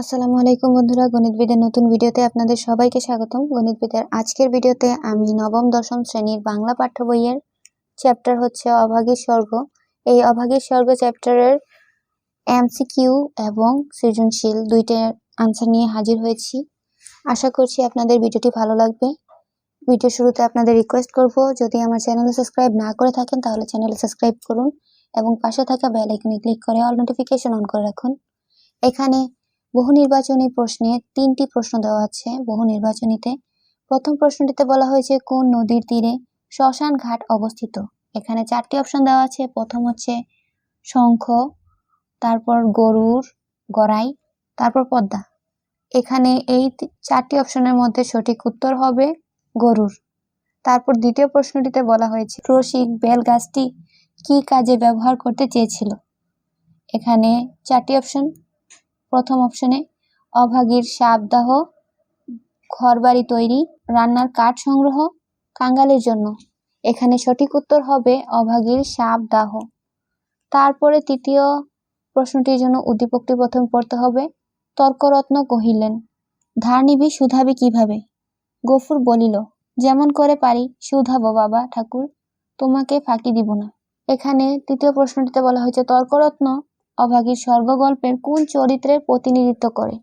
আসসালামু আলাইকুম বন্ধুরা গণিতবিদের নতুন ভিডিওতে আপনাদের সবাইকে স্বাগতম। গণিতবিদের আজকের ভিডিওতে আমি নবম, দশম শ্রেণির বাংলা পাঠ্য বইয়ের চ্যাপ্টার হচ্ছে অভাগীর স্বর্গ। এই অভাগীর স্বর্গ চ্যাপ্টারের এমসিকিউ এবং সৃজনশীল দুইটা আনসার নিয়ে হাজির হয়েছি। আশা করছি আপনাদের ভিডিওটি ভালো লাগবে। ভিডিও শুরুতে আপনাদের রিকোয়েস্ট করব, যদি আমার চ্যানেলে সাবস্ক্রাইব না করে থাকেন, তাহলে চ্যানেলে সাবস্ক্রাইব করুন এবং পাশে থাকা বেল আইকনে ক্লিক করে অল নোটিফিকেশন অন করে রাখুন। এখানে বহু নির্বাচনী প্রশ্নে তিনটি প্রশ্ন দেওয়া আছে। বহু নির্বাচনীতে প্রথম প্রশ্নটিতে বলা হয়েছে, কোন নদীর তীরে শ্মশান ঘাট অবস্থিত? এখানে চারটি অপশন দেওয়া আছে। প্রথম হচ্ছে শঙ্খ, তারপর গরুর গড়াই, তারপর পদ্মা। এখানে এই চারটি অপশনের মধ্যে সঠিক উত্তর হবে গরুর তারপর দ্বিতীয় প্রশ্নটিতে বলা হয়েছে, রসিক বেল গাছটি কি কাজে ব্যবহার করতে চেয়েছিল? এখানে চারটি অপশন প্রথম অপশনে অভাগীর সাবদাহ ঘরবাড়ি তৈরি, রান্নার কাঠ সংগ্রহ, কাঙ্গালের জন্য। এখানে সঠিক উত্তর হবে অভাগীর সাবদাহ তারপরে তৃতীয় প্রশ্নটির জন্য উদ্দীপকটি প্রথম পড়তে হবে, তর্করত্ন কহিলেন, ধার নিবি শুধাবি কীভাবে? গফুর বলিল, যেমন করে পারি শুধাবো বাবা ঠাকুর, তোমাকে ফাঁকি দিব না। এখানে তৃতীয় প্রশ্নটিতে বলা হয়েছে তর্করত্ন অভাগীর স্বর্গগল্পের কোন চরিত্রের প্রতিনিধিত্ব করে?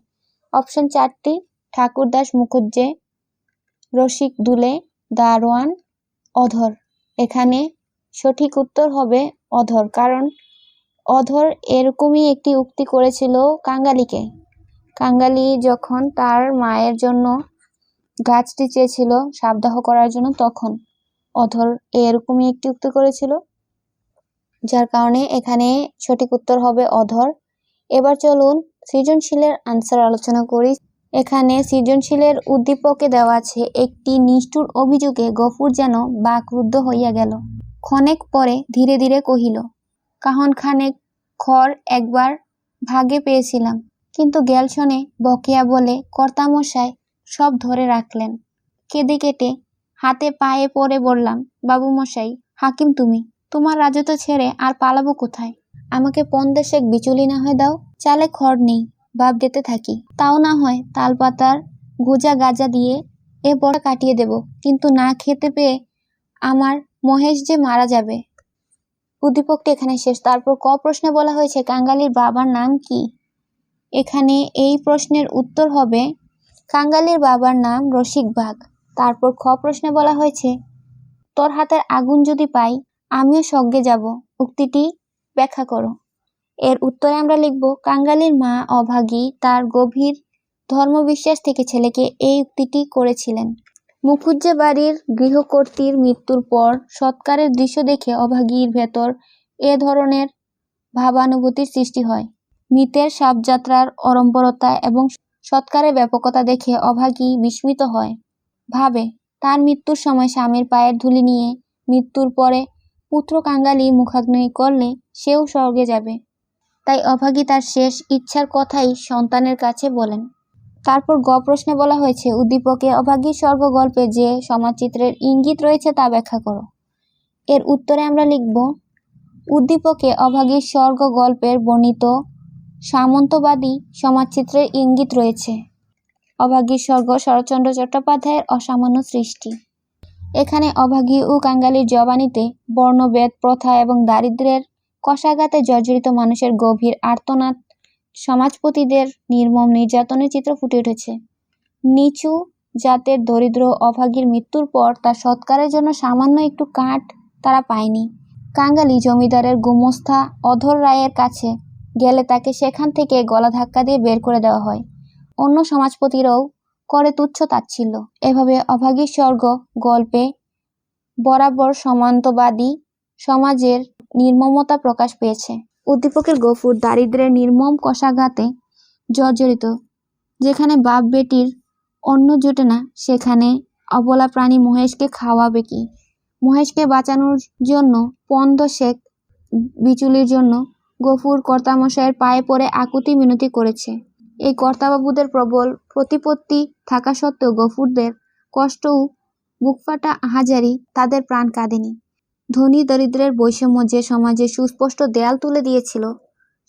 অপশন চারটি, ঠাকুরদাস মুখুজ্জে, রসিক দুলে, দারোয়ান, অধর। এখানে সঠিক উত্তর হবে অধর, কারণ অধর এরকমই একটি উক্তি করেছিল কাঙ্গালিকে। কাঙ্গালি যখন তার মায়ের জন্য গাছটি চেয়েছিল সাবদাহ করার জন্য, তখন অধর এরকমই একটি উক্তি করেছিল। যার কারণে এখানে সঠিক উত্তর হবে অধর। এবার চলুন সৃজনশীলের আনসার আলোচনা করি। এখানে সৃজনশীলের উদ্দীপকে দেওয়া আছে একটি নিষ্ঠুর অভিযোগে গফুর যেন বাকরুদ্ধ হইয়া গেল। ক্ষণেক পরে ধীরে ধীরে কহিল, কাহন খানেক খড় একবার ভাগে পেয়েছিলাম, কিন্তু গ্যালসনে বকেয়া বলে কর্তামশাই সব ধরে রাখলেন। কেঁদে কেটে হাতে পায়ে পড়ে বললাম বাবু মশাই হাকিম তুমি তোমার রাজত্ব ছেড়ে আর পালাবো কোথায়? আমাকে পন দেশেক বিচুলি না হয়ে দাও? চালে খড় নেই, বাপ ডেতে থাকি। তাও না হয় তালপাতার গোজা গাজা দিয়ে এ বড় কাটিয়ে দেব, কিন্তু না খেতে পেয়ে আমার মহেশ যে মারা যাবে। উদ্দীপকটি এখানে শেষ। তারপর ক প্রশ্নে বলা হয়েছে, কাঙ্গালির বাবার নাম কি? এখানে এই প্রশ্নের উত্তর হবে, কাঙ্গালির বাবার নাম রসিক বাঘ তারপর খ প্রশ্নে বলা হয়েছে, তোর হাতের আগুন যদি পাই আমিও স্বর্গে যাব। উক্তিটি ব্যাখ্যা করো। এর উত্তরে আমরা লিখব, কাঙ্গালির মা অভাগী তার গভীর ধর্মবিশ্বাস থেকে ছেলেকে এই উক্তিটি করেছিলেন। মুখুজ্জে বাড়ির গৃহকর্ত্রীর মৃত্যুর পর সৎকারের দৃশ্য দেখে অভাগীর ভেতর এ ধরনের ভাবানুভূতির সৃষ্টি হয়। মৃতের সাপযাত্রার অরম্বরতা এবং সৎকারের ব্যাপকতা দেখে অভাগী বিস্মিত হয়। ভাবে, তার মৃত্যুর সময় স্বামীর পায়ের ধুলি নিয়ে মৃত্যুর পরে পুত্র কাঙ্গালি মুখাগ্নি করলে সেও স্বর্গে যাবে। তাই অভাগী তার শেষ ইচ্ছার কথাই সন্তানের কাছে বলেন। তারপর গ প্রশ্নে বলা হয়েছে, উদ্দীপকে অভাগীর স্বর্গ গল্পে যে সমাজচিত্রের ইঙ্গিত রয়েছে তা ব্যাখ্যা করো। এর উত্তরে আমরা লিখব, উদ্দীপকে অভাগীর স্বর্গ গল্পের বর্ণিত সামন্তবাদী সমাজচিত্রের ইঙ্গিত রয়েছে। অভাগীর স্বর্গ শরৎচন্দ্র চট্টোপাধ্যায়ের অসামান্য সৃষ্টি। এখানে অভাগী ও কাঙ্গালির জবানিতে বর্ণভেদ প্রথা এবং দারিদ্র্যের কষাঘাতে জর্জরিত মানুষের গভীর আর্তনাদ সমাজপতিদের নির্মম নির্যাতনের চিত্র ফুটে উঠেছে। নিচু জাতের দরিদ্র অভাগীর মৃত্যুর পর তার সৎকারের জন্য সামান্য একটু কাঠ তারা পায়নি। কাঙ্গালি জমিদারের গুমস্থা অধর রায়ের কাছে গেলে তাকে সেখান থেকে গলা ধাক্কা দিয়ে বের করে দেওয়া হয়। অন্য সমাজপতিরাও করে তুচ্ছ তাচ্ছিল্য। এভাবে অভাগী স্বর্গ গল্পে বরাবর সমান্তবাদী সমাজের নির্মমতা প্রকাশ পেয়েছে। উদ্দীপকের গফুর দারিদ্র্যের নির্মম কষাঘাতে জর্জরিত। যেখানে বাপ বেটির অন্য জোটে না, সেখানে অবলা প্রাণী মহেশকে খাওয়াবে কি? মহেশকে বাঁচানোর জন্য পন্দ শেখ বিচুলির জন্য গফুর কর্তামশায়ের পায়ে পড়ে আকুতি মিনতি করেছে। এই কর্তাবাবুদের প্রবল প্রতিপত্তি থাকা সত্ত্বেও গফুরদের কষ্ট ও বুকফাটা আহাজারি তাদের প্রাণ কাঁদেনি। ধনী দরিদ্রের বৈষম্য যে সমাজে সুস্পষ্ট দেয়াল তুলে দিয়েছিল,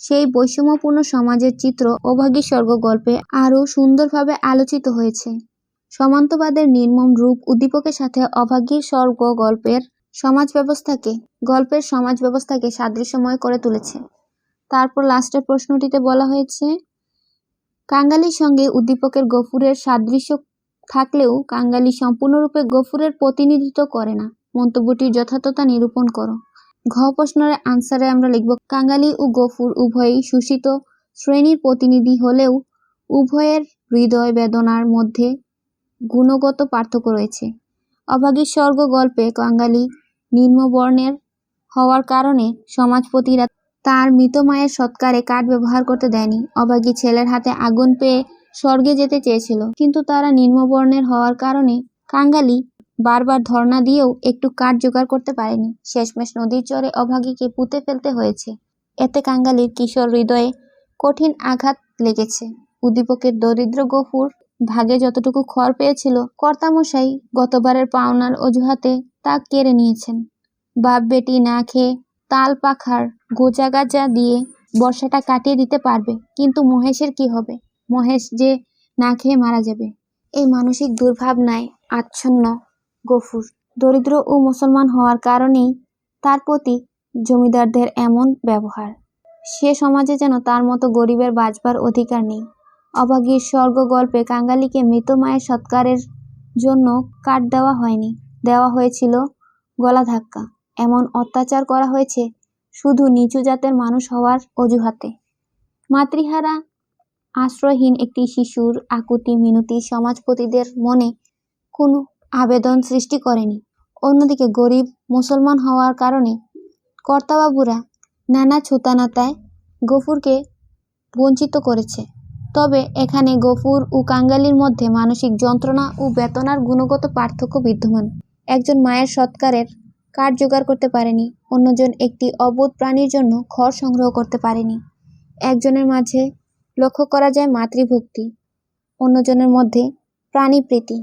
সেই বৈষম্যপূর্ণ সমাজের চিত্র অভাগী স্বর্গ গল্পে আরও সুন্দরভাবে আলোচিত হয়েছে। সমান্তবাদের নির্মম রূপ উদ্দীপকের সাথে অভাগীর স্বর্গ গল্পের সমাজ ব্যবস্থাকে গল্পের সমাজ ব্যবস্থাকে সাদৃশ্যময় করে তুলেছে। তারপর লাস্টের প্রশ্নটিতে বলা হয়েছে কাঙ্গালির সঙ্গে উদ্দীপকের গফুরের সাদৃশ্য থাকলেও কাঙ্গালি সম্পূর্ণরূপে গফুরের প্রতিনিধিত্ব করে না। মন্তব্যটির যথার্থতা নিরূপণ করো। ঘ প্রশ্নের আনসারে আমরা লিখব, কাঙ্গালি ও গফুর উভয়ই শোষিত শ্রেণির প্রতিনিধি হলেও উভয়ের হৃদয় বেদনার মধ্যে গুণগত পার্থক্য রয়েছে। অভাগীর স্বর্গ গল্পে কাঙ্গালি নিম্নবর্ণের হওয়ার কারণে সমাজপতিরা তার মৃত মায়ের সৎকারে কাঠ ব্যবহার করতে দেয়নি। অভাগী ছেলের হাতে আগুন পেয়ে স্বর্গে যেতে চেয়েছিল। কিন্তু তারা নিম্নবর্ণের হওয়ার কারণে কাঙ্গালি বারবার ধর্ণা দিয়েও একটু কাঠ জোগাড় করতে পারেনি। শেষমেশ নদীর চরে অভাগীকে পুঁতে ফেলতে হয়েছে। এতে কাঙ্গালির কিশোর হৃদয়ে কঠিন আঘাত লেগেছে। উদ্দীপকের দরিদ্র গফুর ভাগে যতটুকু খড় পেয়েছিল, কর্তামশাই গতবারের পাওনার অজুহাতে তা কেড়ে নিয়েছেন। বাপ বেটি না খেয়ে তাল পাখার গোজা গাজা দিয়ে বর্ষাটা কাটিয়ে দিতে পারবে। কিন্তু মহেশের কি হবে? মহেশ যে না খেয়ে মারা যাবে। এই মানসিক দুর্ভাবনায় আচ্ছন্ন গফুর। দরিদ্র ও মুসলমান হওয়ার কারণেই তার প্রতি জমিদারদের এমন ব্যবহার। সে সমাজে যেন তার মতো গরিবের বাঁচবার অধিকার নেই। অভাগীর স্বর্গ গল্পে কাঙ্গালিকে মৃত মায়ের সৎকারের জন্য কাট দেওয়া হয়নি। দেওয়া হয়েছিল গলা ধাক্কা। এমন অত্যাচার করা হয়েছে, শুধু নিচু জাতের মানুষ হওয়ার অজুহাতে। মাতৃহারা আশ্রয়হীন একটি শিশুর আকুতি মিনতি সমাজপতিদের মনে কোনো আবেদন সৃষ্টি করেনি। অন্যদিকে গরিব মুসলমান হওয়ার কারণে কর্তাবাবুরা নানা ছুতানাতায় গফুরকে বঞ্চিত করেছে। তবে এখানে গফুর ও কাঙ্গালির মধ্যে মানসিক যন্ত্রণা ও বেতনার গুণগত পার্থক্য বিদ্যমান। একজন মায়ের সৎকারের কাঠ জোগাড় করতে পারেনি? অন্যজন একটি অবোধ প্রাণীর জন্য খড় সংগ্রহ করতে পারেনি। একজনের মাঝে লক্ষ্য করা যায় মাতৃভক্তি, অন্যজনের মধ্যে প্রাণী প্রীতি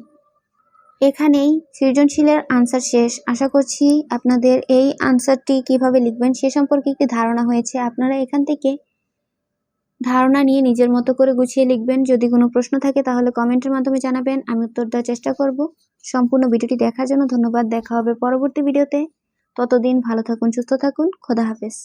এখানেই সৃজনশীলের আনসার শেষ। আশা করছি আপনাদের এই আনসারটি কীভাবে লিখবেন সে সম্পর্কে একটি ধারণা হয়েছে। আপনারা এখান থেকে ধারণা নিয়ে নিজের মতো করে গুছিয়ে লিখবেন। যদি কোনো প্রশ্ন থাকে তাহলে কমেন্টের মাধ্যমে জানাবেন, আমি উত্তর দেওয়ার চেষ্টা করব। সম্পূর্ণ ভিডিওটি দেখার জন্য ধন্যবাদ। দেখা হবে পরবর্তী ভিডিওতে। ততদিন ভালো থাকুন, সুস্থ থাকুন। খোদা হাফেজ।